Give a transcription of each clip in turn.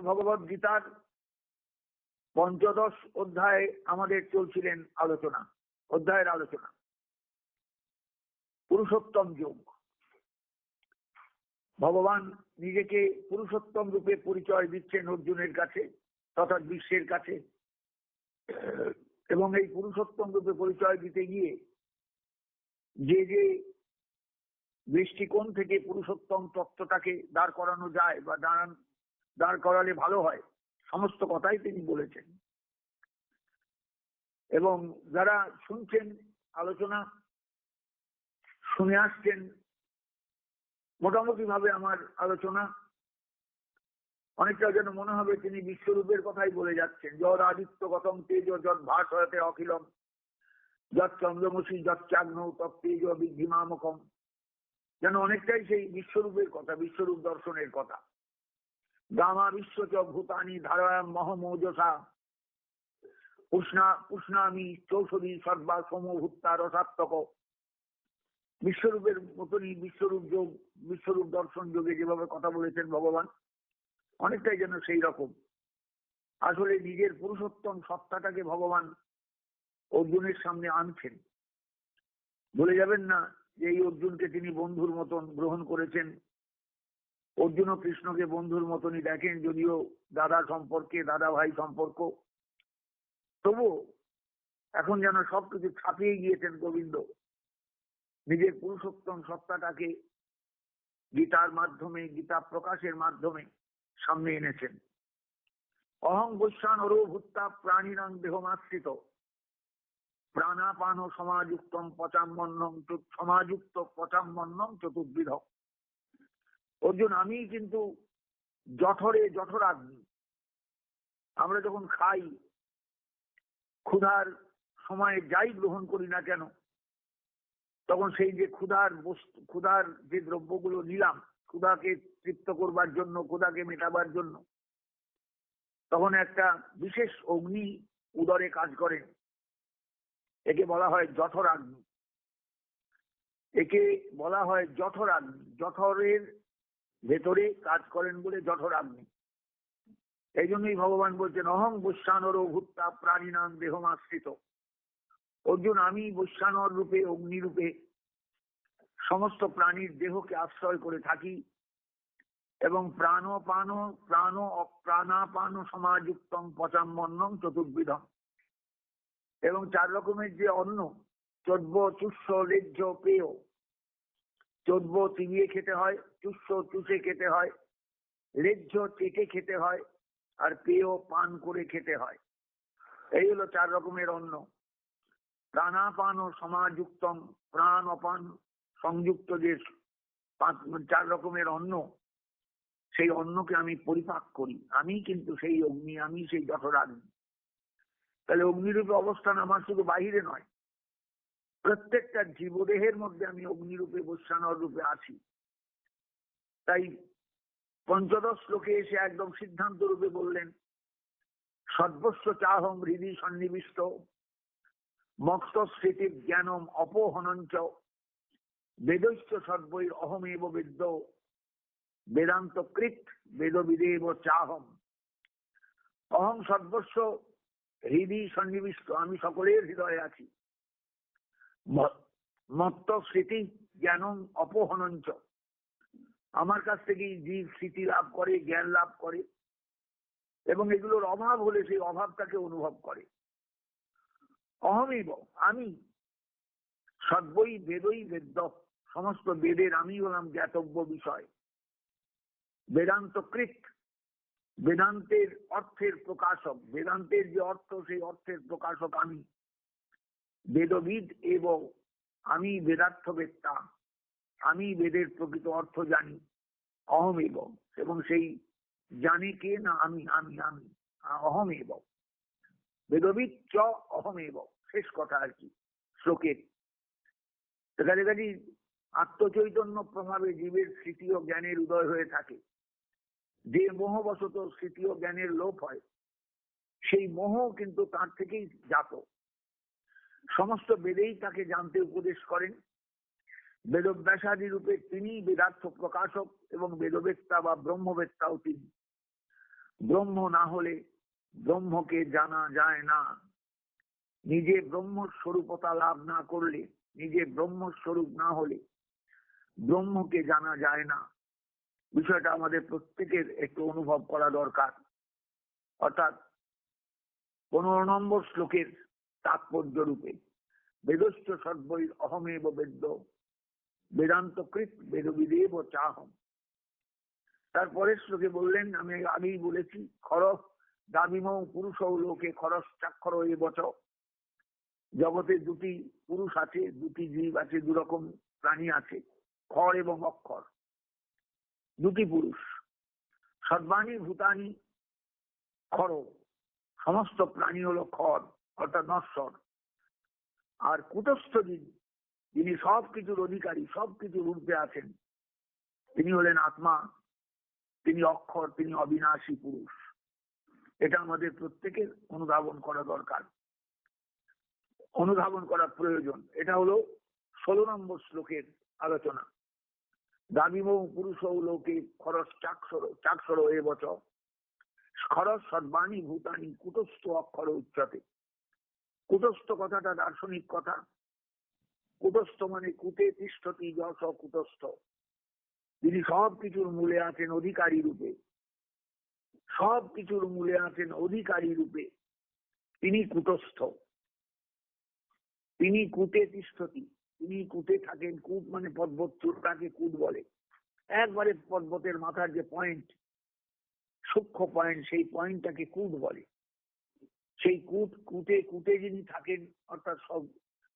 ভগবত গীতার পঞ্চদশ অধ্যায়ে আমাদের চলছিলেন আলোচনা, অধ্যায়ের আলোচনা। পুরুষোত্তম যোগ। ভগবান নিজেকে পুরুষোত্তম রূপে পরিচয় দিচ্ছেন অর্জুনের কাছে তথা বিশ্বের কাছে। এবং এই পুরুষোত্তম রূপে পরিচয় দিতে গিয়ে যে যে দৃষ্টিকোণ থেকে পুরুষোত্তম তত্ত্বটাকে দাঁড় করানো যায় বা দাঁড়ান দাঁড় করালে ভালো হয়। সমস্ত কথাই তিনি বলেছেন। এবং যারা শুনছেন আলোচনা, শুনে আসছেন মোটামুটি ভাবে আমার আলোচনা, অনেকটা যেন মনে হবে তিনি বিশ্বরূপের কথাই বলে যাচ্ছেন। যদ আদিত্য গতম তেজ যদ ভাস হয়তে অখিলম যত চন্দ্রমসী যত চাগ্ন তত্তেজ বিদ্ধিমামকম যেন অনেকটাই সেই বিশ্বরূপের কথা, বিশ্বরূপ দর্শনের কথা। গামা বিশ্ব ভূতানি ধারায়াম মহমোজসা উষ্ণা উষ্ণামি চৌষধি সর্বা সমভূত্তা রসাত্মক বিশ্বরূপের মতনই বিশ্বরূপ যোগ বিশ্বরূপ দর্শন যোগে যেভাবে কথা বলেছেন ভগবান, অনেকটাই যেন সেই রকম। আসলে নিজের পুরুষোত্তম সত্তাটাকে ভগবান অর্জুনের সামনে আনছেন। বলে যাবেন না যে এই অর্জুনকে তিনি বন্ধুর মতন গ্রহণ করেছেন। অর্জুন কৃষ্ণকে বন্ধুর মতনই দেখেন, যদিও দাদা সম্পর্কে, দাদা ভাই সম্পর্ক। তবু এখন যেন সবকিছু ছাপিয়ে গিয়েছেন গোবিন্দ। নিজের পুরুষোত্তম সত্তাটাকে গীতার মাধ্যমে, গীতা প্রকাশের মাধ্যমে সামনে এনেছেন। অহং বৈশ্বান অরভুত্তা প্রাণীরাং দেহমাশ্রিত। প্রাণাপান সমাযুক্তম পচাম্বন্নম সমাযুক্ত পচাম্মন্নম চতুর্বিধ। অর্জুন, আমি কিন্তু জঠরে জঠরাগ্নি আমরা যখন খাই, ক্ষুধার সময়ে যাই গ্রহণ করি না কেন, তখন সেই যে ক্ষুধার বস্তু, ক্ষুধার যে দ্রব্যগুলো নিলাম, ক্ষুধাকে তৃপ্ত করবার জন্য, ক্ষুধাকে মেটাবার জন্য, তখন একটা বিশেষ অগ্নি উদরে কাজ করে। একে বলা হয় জঠর আগ্নি। একে বলা হয় জঠর আগ্নি। জঠরের ভেতরে কাজ করেন বলে জঠর আগ্নি এই জন্যই ভগবান বলছেন, অহং বৈশ্বানর ভূত্তা প্রাণীনাম দেহমাশ্রিত। অর্জুন, আমি বৈশ্বানর রূপে অগ্নি রূপে সমস্ত প্রাণীর দেহকে আশ্রয় করে থাকি এবং প্রাণ পান, প্রাণ প্রাণাপান সমাযুক্তম পচাম্মন্নম চতুর্বিধম এবং চার রকমের যে অন্ন চোদ্ব চুস্য লেজ্জ, পেয় চোদ্ব চিবিয়ে খেতে হয় চুস্য চুষে খেতে হয় লেজ্জ চেটে খেতে হয়, আর পেয় পান করে খেতে হয়। এই হলো চার রকমের অন্ন। প্রাণাপান ও সমাযুক্তম প্রাণ অপান সংযুক্ত যে চার রকমের অন্ন। সেই অন্নকে আমি পরিপাক করি। আমি কিন্তু সেই অগ্নি, আমি সেই জঠরাগ্নি তাহলে অগ্নিরূপে অবস্থান আমার শুধু বাহিরে নয় প্রত্যেকটা জীবদেহের মধ্যে আমি অগ্নিরূপে বৈশ্বানর রূপে আছি। তাই পঞ্চদশ লোকে এসে একদম সিদ্ধান্ত রূপে বললেন, সর্বস্ব চাহম হৃদি সন্নিবিষ্ট, মক্ত স্মৃতি জ্ঞানম অপহনঞ্চ, বেদৈশ্চ সর্বৈর অহমেব বেদ্য, বেদান্ত কৃত বেদবিদেব চাহম। অহম সর্বস্ব হৃদয় সন্নিবিষ্ট, আমি সকলের হৃদয়ে আছি। মত্ত স্মৃতি জ্ঞান অপহনঞ্চ। আমার কাছ থেকেই জীব স্মৃতি লাভ করে, জ্ঞান লাভ করে, এবং এগুলোর অভাব হলে সেই অভাবটাকে অনুভব করে। অহমেব, আমি সর্বই বেদই বেদ্য, সমস্ত বেদের আমি হলাম জ্ঞাতব্য বিষয়। বেদান্ত কৃত বেদান্তের অর্থের প্রকাশক, বেদান্তের যে অর্থ, সেই অর্থের প্রকাশক আমি। বেদবিদ এবং আমি বেদার্থ বেদার্থবেত্তা। আমি বেদের প্রকৃত অর্থ জানি, অহম এবং এবং সেই জানে কে না আমি আমি আমি, অহম এবং। বেদবিদ চ অহম এবং, শেষ কথা আর কি, শ্লোকের। কাছাকাছি আত্মচৈতন্য প্রভাবে জীবের স্মৃতি ও জ্ঞানের উদয় হয়ে থাকে, যে মোহবশত স্মৃতি ও জ্ঞানের লোপ হয়, সেই মোহ কিন্তু তার থেকেই জাত। সমস্ত বেদেই তাকে জানতে উপদেশ করেন। বেদব্যাসাদী রূপে তিনি বেদার্থ প্রকাশক এবং বেদবেত্তা বা ব্রহ্মবেত্তাও তিনি। ব্রহ্ম না হলে ব্রহ্মকে জানা যায় না। নিজে ব্রহ্ম স্বরূপতা লাভ না করলে, নিজে ব্রহ্ম স্বরূপ না হলে ব্রহ্মকে জানা যায় না। বিষয়টা আমাদের প্রত্যেকের একটু অনুভব করা দরকার। অর্থাৎ পনেরো নম্বর শ্লোকের তাৎপর্য রূপে বেদস্য সর্বৈর অহমেব বেদ্য বেদান্তকৃত বেদবিদেব চাহম। তারপরের শ্লোকে বললেন, আমি আগেই বলেছি খরচ দাবিম পুরুষ লোকে খরচ চাক্ষর এ বচ। জগতে দুটি পুরুষ আছে, দুটি জীব আছে, দুরকম প্রাণী আছে, খর এবং অক্ষর। দুটি পুরুষ। সর্বাণী ভূতানি খর। সমস্ত প্রাণী হলো খর। অর্থাৎ নশ্বর। আর কুটস্থ যিনি যিনি সব কিছুর অধিকারী সব কিছুর ঊর্ধ্বে আছেন, তিনি হলেন আত্মা, তিনি অক্ষর, তিনি অবিনাশী পুরুষ। এটা আমাদের প্রত্যেকের অনুধাবন করা দরকার। অনুধাবন করা প্রয়োজন। এটা হলো ষোলো নম্বর শ্লোকের আলোচনা। দাবিম পুরুষ লোকে খরচ চাক্ষর চাক্ষর এ বছর খরচ সর্বাণী ভূতানি কুটস্থ অক্ষর উচ্চতে। কুটস্থ কথাটা দার্শনিক কথা। কুটস্থ মানে কুটে তিষ্ঠতি যশ কুটস্থ তিনি সব কিছুর মূলে আছেন অধিকারী রূপে। সব কিছুর মূলে আছেন অধিকারী রূপে। তিনি কুটস্থ তিনি কুটে তিষ্ঠতি। তিনি কুটে থাকেন কুট মানে পর্বত চূড়াকে কুট বলে। একবারে পর্বতের মাথার যে পয়েন্ট সূক্ষ্ম পয়েন্ট সেই পয়েন্টটাকে কুট বলে। সেই কুট, কুটে কুটে যিনি থাকেন, অর্থাৎ সব,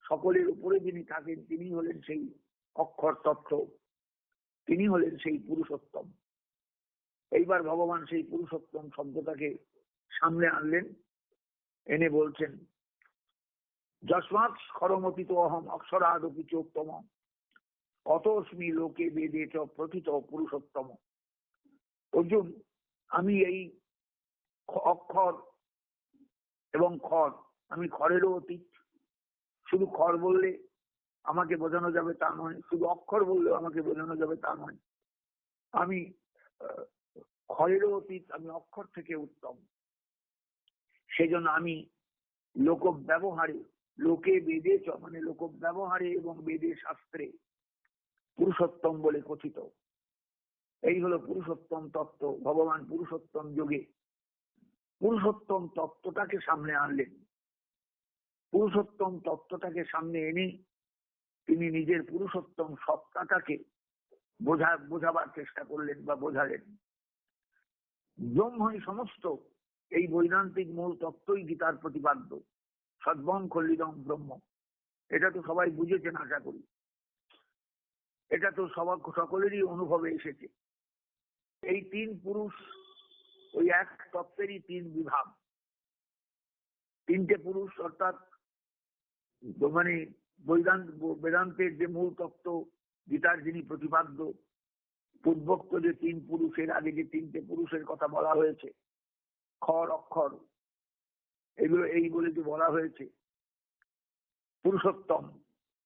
সকলের উপরে যিনি থাকেন, তিনি হলেন সেই অক্ষর তত্ত্ব। তিনি হলেন সেই পুরুষোত্তম। এইবার ভগবান সেই পুরুষোত্তম শব্দটাকে সামনে আনলেন। এনে বলছেন, যস্মাৎ স্খরমতিত অহম অক্ষরাদপি চোত্তম কতস্মি লোকে বেদে চ প্রথিত পুরুষোত্তম। অর্জুন, আমি এই অক্ষর এবং খর আমি খরেরও অতীত। শুধু খর বললে আমাকে বোঝানো যাবে তা নয়, শুধু অক্ষর বললেও আমাকে বোঝানো যাবে তা নয়। আমি খরেরও অতীত, আমি অক্ষর থেকে উত্তম। সেজন্য আমি লোক ব্যবহারে লোকে বেদে চ মানে লোক ব্যবহারে এবং বেদে শাস্ত্রে পুরুষোত্তম বলে কথিত। এই হলো পুরুষোত্তম তত্ত্ব, ভগবান পুরুষোত্তম যোগে পুরুষোত্তম তত্ত্বটাকে সামনে আনলেন। পুরুষোত্তম তত্ত্বটাকে সামনে এনে তিনি নিজের পুরুষোত্তম সত্তাটাকে বোঝা, বোঝাবার চেষ্টা করলেন বা বোঝালেন। ব্রহ্মই সমস্ত, এই বৈদান্তিক মূল তত্ত্বই গীতার প্রতিপাদ্য। সদ্বম খল্লিদম ব্রহ্ম। এটা তো সবাই বুঝেছেন, আশা করি। এটা তো সবার সকলেরই অনুভবে এসেছে। এই তিন পুরুষ ওই এক তত্ত্বেরই তিন বিভাগ। তিনটে পুরুষ, অর্থাৎ মানে বৈদান্ত বেদান্তের যে মূল তত্ত্ব, গীতার যিনি প্রতিপাদ্য পূর্বোক্ত যে তিন পুরুষের আগে যে তিনটে পুরুষের কথা বলা হয়েছে, খর, অক্ষর, এগুলো এই বলে যে বলা হয়েছে। পুরুষোত্তম,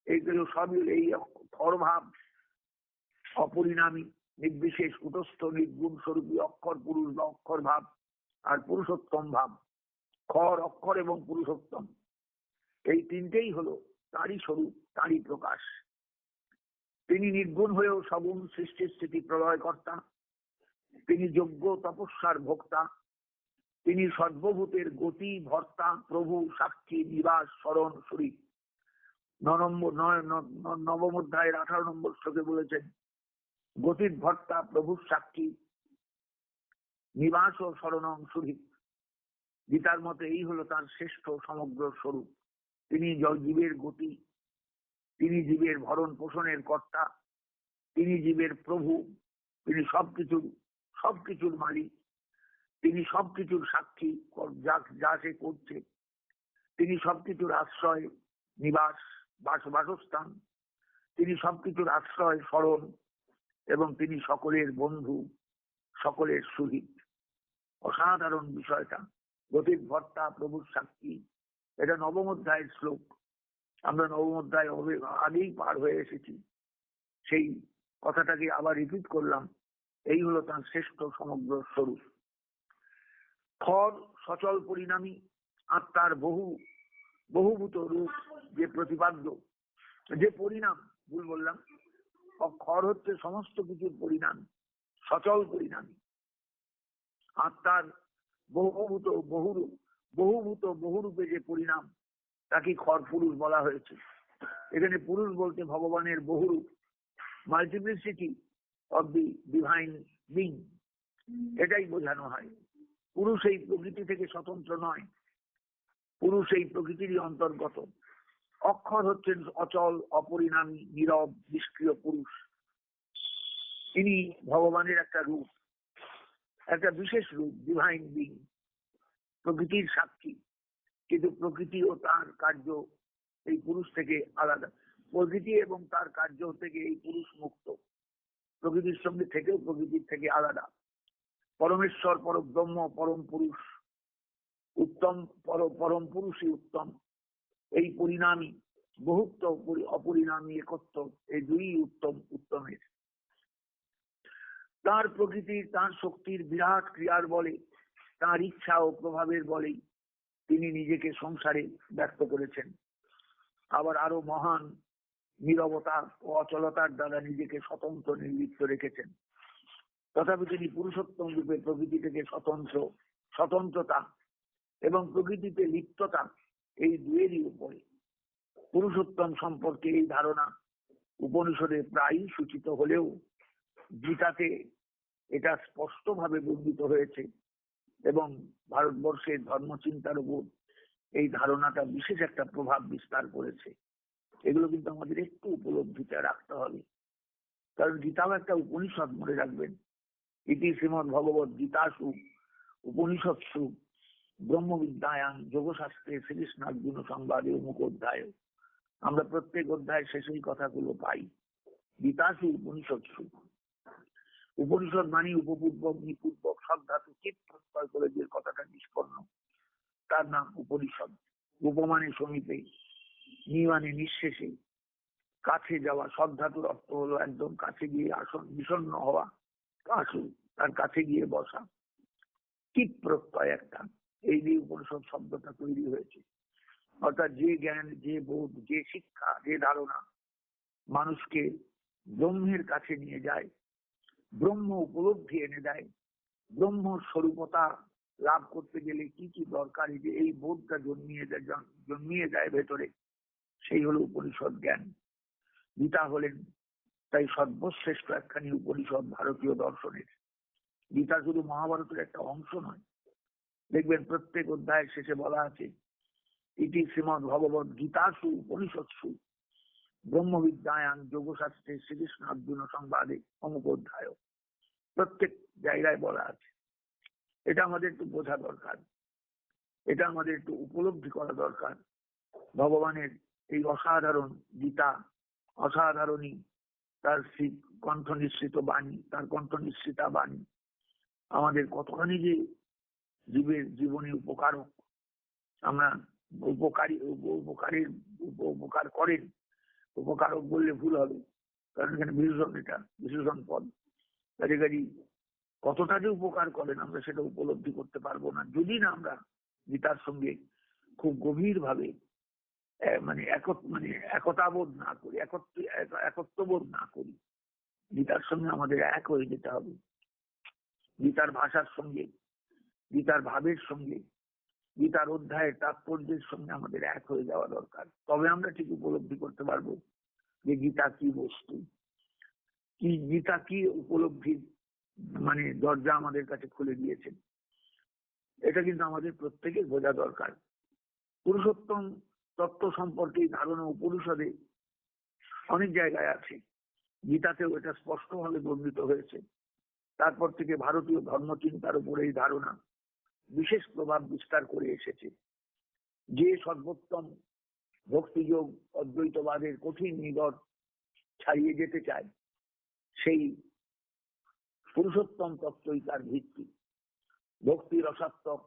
এইগুলো সবই এই খরভাব অপরিণামী। নির্বিশেষ কুটস্থ নির্গুণ, স্বরূপী, অক্ষর পুরুষ বা অক্ষর ভাব আর পুরুষোত্তম ভাব। খর, অক্ষর এবং পুরুষোত্তম। এই তিনটেই হলো তারই স্বরূপ, তারই প্রকাশ। তিনি নির্গুণ হয়েও সগুণ সৃষ্টির স্থিতি প্রলয় কর্তা তিনি যোগ্য তপস্যার ভোক্তা। তিনি সর্বভূতের গতি, ভর্তা, প্রভু, সাক্ষী, নিবাস, স্মরণ, শরীর। নবম্বর নবম অধ্যায়ের আঠারো নম্বর শ্লোকে বলেছেন গতির ভর্তা, প্রভুর সাক্ষী। নিবাস ও শরণং সুরী গীতার মতে এই হলো তার শ্রেষ্ঠ সমগ্র স্বরূপ। তিনি জীবের গতি, তিনি জীবের ভরণ পোষণের কর্তা, তিনি জীবের প্রভু, তিনি সবকিছুর সবকিছুর মালিক, তিনি সবকিছুর সাক্ষী যা সে করছে। তিনি সবকিছুর আশ্রয়, নিবাস, বাস, বাসস্থান। তিনি সবকিছুর আশ্রয়, স্মরণ এবং তিনি সকলের বন্ধু, সকলের সহিত। অসাধারণ বিষয়টা। গতির ভর্তা, প্রভুর সাক্ষী। এটা নবম অধ্যায়ের শ্লোক। আমরা নবম আগেই পার হয়ে এসেছি। সেই কথাটাকে আবার রিপিট করলাম। এই হলো তার শ্রেষ্ঠ সমগ্র স্বরূপ। খর সচল পরিণামী, আত্মার বহু, বহুভূত রূপ যে প্রতিপাদ্য, যে পরিণাম, ভুল বললাম খর হচ্ছে সমস্ত কিছুর পরিণাম, সচল পরিণামী। আত্মার বহুভূত, বহুরূপ, বহুভূত, বহুরূপে যে পরিণাম, তাকে খর পুরুষ বলা হয়েছে। এখানে পুরুষ বলতে ভগবানের Bahurup multiplicity of the divine being এটাই বোঝানো হয়। পুরুষ এই প্রকৃতি থেকে স্বতন্ত্র নয়। পুরুষ এই প্রকৃতিরই অন্তর্গত। অক্ষর হচ্ছেন অচল, অপরিণামী, নীরব, নিষ্ক্রিয় পুরুষ। তিনি ভগবানের একটা রূপ, একটা বিশেষ রূপ ডিভাইন বিং প্রকৃতির সাক্ষী। কিন্তু প্রকৃতি ও তার কার্য এই পুরুষ থেকে আলাদা। প্রকৃতি এবং তার কার্য থেকে এই পুরুষ মুক্ত। প্রকৃতির সঙ্গে থেকেও প্রকৃতির থেকে আলাদা। পরমেশ্বর পর ব্রহ্ম পরম পুরুষ, উত্তম পর, পরম পুরুষই উত্তম। এই পরিণামী, বহুত্ব অপরিণামী, একত্ব, এই দুই উত্তম, উত্তমের। তার প্রকৃতির তার শক্তির বিরাট ক্রিয়ার বলে, তার ইচ্ছা ও প্রভাবের বলেই তিনি নিজেকে সংসারে ব্যক্ত করেছেন। আবার আরও মহান নিরবতা ও অচলতার দ্বারা নিজেকে স্বতন্ত্র নির্লিপ্ত রেখেছেন। তথাপি তিনি পুরুষোত্তম রূপে প্রকৃতি থেকে স্বতন্ত্র, স্বতন্ত্রতা এবং প্রকৃতিতে লিপ্ততা এই দুয়েরই উপরে। পুরুষোত্তম সম্পর্কে এই ধারণা উপনিষদে প্রায়ই সূচিত হলেও গীতাতে এটা স্পষ্টভাবে বর্ণিত হয়েছে এবং ভারতবর্ষের ধর্মচিন্তার উপর এই ধারণাটা বিশেষ একটা প্রভাব বিস্তার করেছে। এগুলো কিন্তু আমাদের একটু উপলব্ধিতে রাখতে হবে। কারণ গীতাও একটা উপনিষদ মনে রাখবেন। ইতি শ্রীমদ ভগবত গীতাসু, উপনিষৎসু ব্রহ্মবিদ্যায়ান যোগশাস্ত্রে শ্রীকৃষ্ণ অর্জুন সংবাদে অমুক অধ্যায় আমরা প্রত্যেক অধ্যায় শেষে এই কথাগুলো পাই। গীতাসু উপনিষৎসু উপনিষদ মানে উপপূর্বক, নিপূর্বক, সব ধাতু চিত প্রত্যয় করে যে কথাটা নিষ্পন্ন, তার নাম উপনিষদ। উপমানে সমীপে নিমানে নিঃশেষে, কাছে যাওয়া, সব ধাতুর অর্থ হলো একদম কাছে গিয়ে আসন, বিষণ্ণ হওয়া আসু তার কাছে গিয়ে বসা। চিত প্রত্যয় একটা। এই দিয়ে উপনিষদ শব্দটা তৈরি হয়েছে। অর্থাৎ যে জ্ঞান, যে বোধ, যে শিক্ষা, যে ধারণা মানুষকে ব্রহ্মের কাছে নিয়ে যায়, ব্রহ্ম উপলব্ধি এনে দেয়, ব্রহ্ম স্বরূপতা লাভ করতে গেলে কি কি দরকার যে এই বোধটা জন্মিয়ে যায় জন্মিয়ে যায় ভেতরে, সেই হলো উপনিষদ জ্ঞান। গীতা হলেন তাই সর্বশ্রেষ্ঠ একখানি উপনিষদ ভারতীয় দর্শনের। গীতা শুধু মহাভারতের একটা অংশ নয় দেখবেন প্রত্যেক অধ্যায়ের শেষে বলা আছে ইতি শ্রীমদ ভগবত গীতাসু উপনিষৎসু। ব্রহ্মবিদ্যায়ান যোগশাস্ত্রে শ্রীকৃষ্ণ অর্জুন সংবাদে অমুক অধ্যায়। প্রত্যেক জায়গায় বলা আছে। এটা আমাদের একটু বোঝা দরকার। এটা আমাদের একটু উপলব্ধি করা দরকার। ভগবানের এই অসাধারণ গীতা, অসাধারণী, তার শ্রী কণ্ঠ নিঃসৃত বাণী, তার কণ্ঠ নিঃসৃতা বাণী, আমাদের কতখানি যে জীবের জীবনে উপকারক আমরা উপকারী উপকারের উপকার করেন। উপকারক বললে ভুল হবে, কারণ এখানে বিশেষণ এটা, বিশেষণ পদ। কাজে কাজে কতটা যে উপকার করেন আমরা সেটা উপলব্ধি করতে পারব না। যদি না আমরা গীতার সঙ্গে খুব গভীর ভাবে মানে মানে একতাবোধ না করি, একত্র একত্ববোধ না করি, গীতার সঙ্গে আমাদের এক হয়ে যেতে হবে। গীতার ভাষার সঙ্গে গীতার ভাবের সঙ্গে, গীতার অধ্যায়ের তাৎপর্যের সঙ্গে আমাদের এক হয়ে যাওয়া দরকার। তবে আমরা ঠিক উপলব্ধি করতে পারব যে গীতা কি বস্তু। কি গীতা কি উপলব্ধির মানে দরজা আমাদের কাছে খুলে দিয়েছেন এটা কিন্তু আমাদের প্রত্যেকের বোঝা দরকার। পুরুষোত্তম তত্ত্ব সম্পর্কে ধারণা উপনিষদে অনেক জায়গায় আছে। গীতাতেও এটা স্পষ্টভাবে বর্ণিত হয়েছে। তারপর থেকে ভারতীয় ধর্মচিন্তার উপরে এই ধারণা বিশেষ প্রভাব বিস্তার করে এসেছে। যে সর্বোত্তম ভক্তিযোগ অদ্বৈতবাদের কঠিন নিগর ছাড়িয়ে যেতে চায়, সেই পুরুষোত্তম তত্ত্বই তার ভিত্তি। ভক্তি রসাত্মক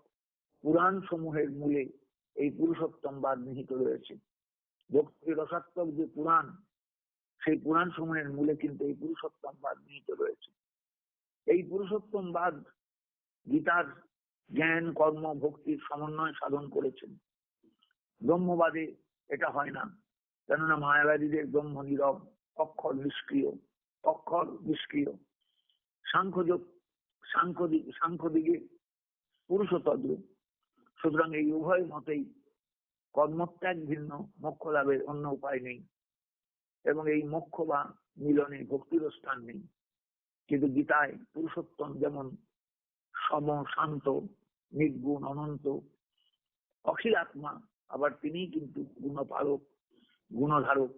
পুরাণ সমূহের মূলে এই পুরুষোত্তম বাদ নিহিত রয়েছে। ভক্তি রসাত্মক যে পুরাণ, সেই পুরাণ সমূহের মূলে কিন্তু এই পুরুষোত্তম বাদ নিহিত রয়েছে। এই পুরুষোত্তম বাদ গীতার জ্ঞান, কর্ম, ভক্তির সমন্বয় সাধন করেছেন। ব্রহ্মবাদে এটা হয় না। কেননা মায়াবাদীদের ব্রহ্ম নীরব, অক্ষর নিষ্ক্রিয় অক্ষর নিষ্ক্রিয়। সাংখ্যযোগ সাংখ্য দিক সাংখ্য দিকে পুরুষতন্ত্র সুতরাং এই উভয় মতেই কর্মত্যাগ ভিন্ন, মোক্ষ লাভের অন্য উপায় নেই। এবং এই মোক্ষ বা মিলনে ভক্তির স্থান নেই। কিন্তু গীতায় পুরুষোত্তম যেমন সম শান্ত, নির্গুণ অনন্ত। অখিল আত্মা, আবার তিনি কিন্তু গুণপালক, গুণধারক।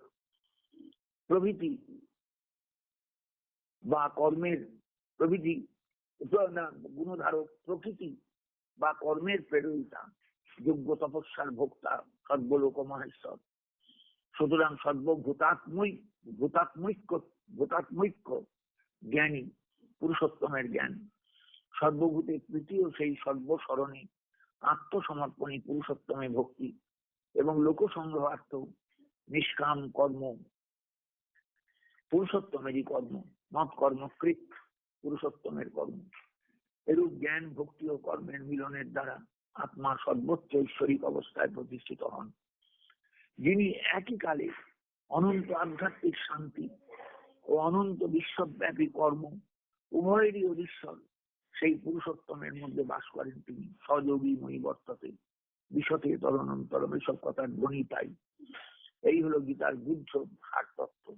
প্রভৃতি বা কর্মের প্রভৃতি গুণধারক প্রকৃতি বা কর্মের প্রেরণিতা যোগ্য তপস্যার ভোক্তা, সর্বলোক মহেশ্বর। সুতরাং সর্বভূতাত্মই, ভূতাত্মৈক্য ভূতাত্মৈক্য জ্ঞানী, পুরুষোত্তমের জ্ঞান। সর্বভূতে তৃতীয় সেই সর্বস্মরণে আত্মসমর্পণী পুরুষোত্তমে ভক্তি এবং লোকসংগ্রহার্থ নিষ্কাম কর্ম। পুরুষোত্তমেরই কর্ম মত কর্মকৃত পুরুষোত্তমের কর্ম। এরূপ জ্ঞান, ভক্তি ও কর্মের মিলনের দ্বারা আত্মা সর্বোচ্চ ঐশ্বরিক অবস্থায় প্রতিষ্ঠিত হন। যিনি একই কালে অনন্ত আধ্যাত্মিক শান্তি ও অনন্ত বিশ্বব্যাপী কর্ম, উভয়েরই অধীশ্বর সেই পুরুষোত্তমের মধ্যে বাস করেন তিনি। সহযোগী মই বর্ততে বিশতে তদনন্তরম এসব কথার ধ্বনি তাই। এই হলো গীতার গুজ্জ ভার তত্ত্ব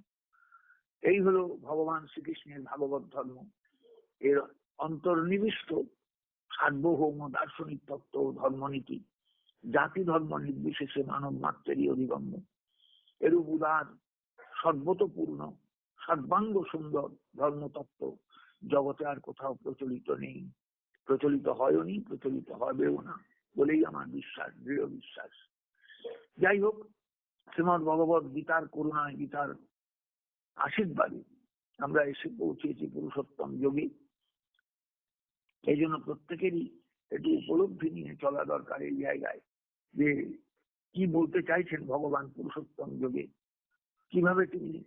এই হলো ভগবান শ্রীকৃষ্ণের ভাগবত ধর্ম। এর অন্তর্নিবিষ্ট সার্বভৌম দার্শনিক তত্ত্ব ধর্মনীতি, জাতি ধর্ম নির্বিশেষে মানব মাত্রেরই অধিগম্য। এরূপ উদার, সর্বতপূর্ণ, সর্বাঙ্গ সুন্দর ধর্মতত্ত্ব জগতে আর কোথাও প্রচলিত নেই। প্রচলিত হয়নি প্রচলিত হবেও না, বলেই আমার বিশ্বাস, দৃঢ় বিশ্বাস। যাই হোক, শ্রীমদ ভগবত গীতার করুণায়, গীতার আশীর্বাদে আমরা এসে পৌঁছেছি পুরুষোত্তম যোগে। এই জন্য প্রত্যেকেরই একটু উপলব্ধি নিয়ে চলা দরকার এই জায়গায় যে কি বলতে চাইছেন ভগবান পুরুষোত্তম যোগে? কীভাবে তিনি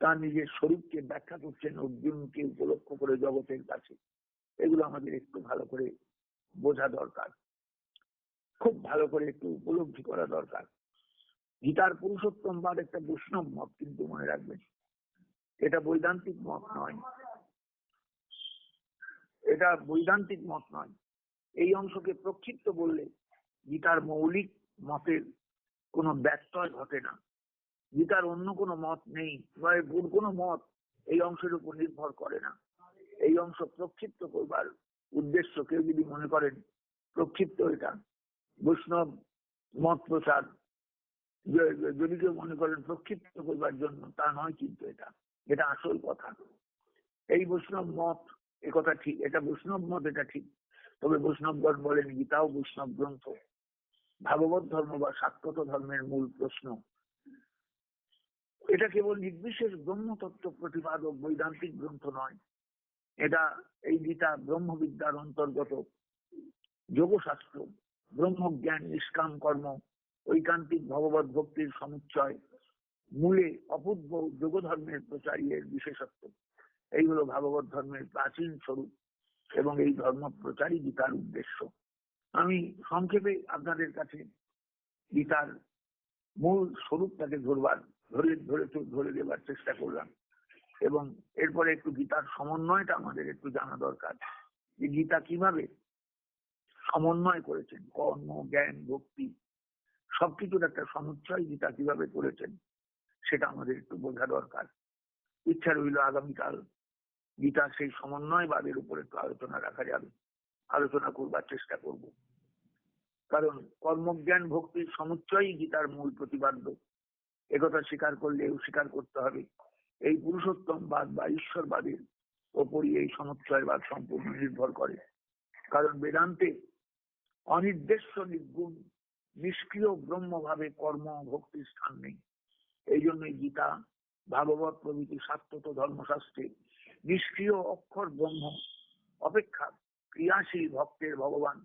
তার নিজের স্বরূপকে ব্যাখ্যা করছেন, অর্জুনকে উপলক্ষ করে জগতের কাছে। এগুলো আমাদের একটু ভালো করে বোঝা দরকার। খুব ভালো করে একটু উপলব্ধি করা দরকার। গীতার পুরুষোত্তমবাদ একটা বৈষ্ণব মত কিন্তু মনে রাখবেন, এটা বৈদান্তিক মত নয়। এটা বৈদান্তিক মত নয়। এই অংশকে প্রক্ষিপ্ত বললে গীতার মৌলিক মতের কোনো ব্যত্যয় ঘটে না। গীতার অন্য কোনো মত নেই বা ভুল কোনো মত এই অংশের উপর নির্ভর করে না। এই অংশ প্রক্ষিপ্ত করবার উদ্দেশ্য কেউ যদি মনে করেন প্রক্ষিপ্ত এটা। বৈষ্ণব মত যে- যদি কেউ মনে করেন প্রক্ষিপ্ত করবার জন্য, তা নয় কিন্তু এটা। এটা আসল কথা। এই বৈষ্ণব মত এ কথা ঠিক, এটা বৈষ্ণব মত এটা ঠিক। তবে বৈষ্ণবগণ বলেন গীতাও বৈষ্ণব গ্রন্থ। ভাগবত ধর্ম বা শাক্ত ধর্মের মূল প্রশ্ন এটা কেবল নির্বিশেষ ব্রহ্মতত্ত্ব প্রতিপাদক বৈদান্তিক গ্রন্থ নয়। এটা এই গীতা ব্রহ্মবিদ্যার অন্তর্গত যোগশাস্ত্র, ব্রহ্মজ্ঞান, নিষ্কাম কর্ম, ঐকান্তিক ভগবত ভক্তির সমুচ্চয়, মূলে অপূর্ব যোগ ধর্মের প্রচারীর বিশেষত্ব। এই হলো ভাগবত ধর্মের প্রাচীন স্বরূপ এবং এই ধর্ম প্রচারই গীতার উদ্দেশ্য। আমি সংক্ষেপে আপনাদের কাছে গীতার মূল স্বরূপটাকে ধরবার ধরে ধরে ধরে দেবার চেষ্টা করলাম। এবং এরপরে একটু গীতার সমন্বয়টা আমাদের একটু জানা দরকার যে গীতা কীভাবে সমন্বয় করেছেন, কর্ম, জ্ঞান, ভক্তি, সবকিছুর একটা সমুচ্চয় গীতা কীভাবে করেছেন সেটা আমাদের একটু বোঝা দরকার। ইচ্ছা রইল আগামীকাল গীতার সেই সমন্বয়বাদের উপর একটু আলোচনা রাখা যাবে। আলোচনা করবার চেষ্টা করব। কারণ কর্মজ্ঞান ভক্তির সমুচ্চয়ই গীতার মূল প্রতিপাদ্য। একথা স্বীকার করলেও স্বীকার করতে হবে। এই পুরুষোত্তমবাদ বা ঈশ্বরবাদের ওপরই এই সমুচ্চয়বাদ সম্পূর্ণ নির্ভর করে। কারণ বেদান্তে অনির্দেশ্য নির্গুণ নিষ্ক্রিয় ব্রহ্মভাবে কর্ম ভক্তির স্থান নেই। এই জন্যই গীতা, ভাগবত প্রভৃতি শাস্ত্রত ধর্মশাস্ত্রে নিষ্ক্রিয় অক্ষর ব্রহ্ম, অপেক্ষা ক্রিয়াশীল ভক্তের ভগবান,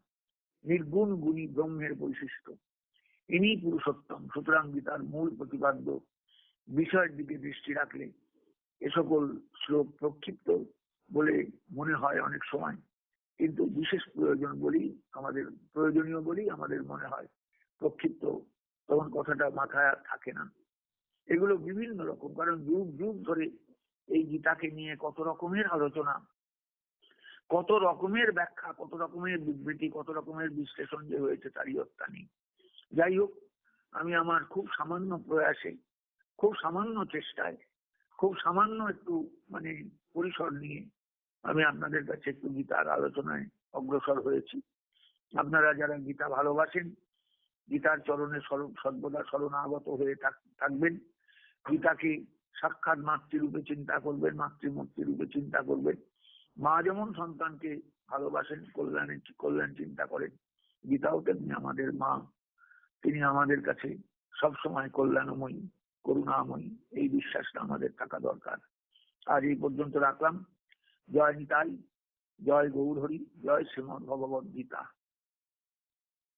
নির্গুণ গুণী ব্রহ্মের বৈশিষ্ট্য। ইনি পুরুষোত্তম। সুতরাং গীতার মূল প্রতিপাদ্য, বিষয়ের দিকে দৃষ্টি রাখলে এ সকল শ্লোক প্রক্ষিপ্ত বলে মনে হয় অনেক সময়। কিন্তু বিশেষ প্রয়োজন বলি, আমাদের প্রয়োজনীয় বলি আমাদের মনে হয় প্রক্ষিপ্ত। তখন কথাটা মাথায় আর থাকে না। এগুলো বিভিন্ন রকম, কারণ যুগ যুগ ধরে এই গীতাকে নিয়ে কত রকমের আলোচনা, কত রকমের ব্যাখ্যা, কত রকমের বিবৃতি, কত রকমের বিশ্লেষণ যে হয়েছে তারই হত্যা নেই। যাই হোক, আমি আমার খুব সামান্য প্রয়াসে, খুব সামান্য চেষ্টায়, খুব সামান্য একটু মানে পরিসর নিয়ে আমি আপনাদের কাছে একটু গীতার আলোচনায় অগ্রসর হয়েছি। আপনারা যারা গীতা ভালোবাসেন, গীতার চরণে সর্বদা শরণাগত হয়ে থাক- থাকবেন। গীতাকে সাক্ষাৎ মাতৃরূপে চিন্তা করবেন, মাতৃমূর্তি রূপে চিন্তা করবেন। মা যেমন সন্তানকে ভালোবাসেন, কল্যাণে, কল্যাণ চিন্তা করেন, গীতাও তেমনি আমাদের মা তিনি আমাদের কাছে সবসময় কল্যাণময়ী, করুণাময়ী। এই বিশ্বাসটা আমাদের থাকা দরকার। আজ এই পর্যন্ত রাখলাম। জয় নিতাই, জয় গৌরহরি, জয় শ্রীমদ ভগবত গীতা।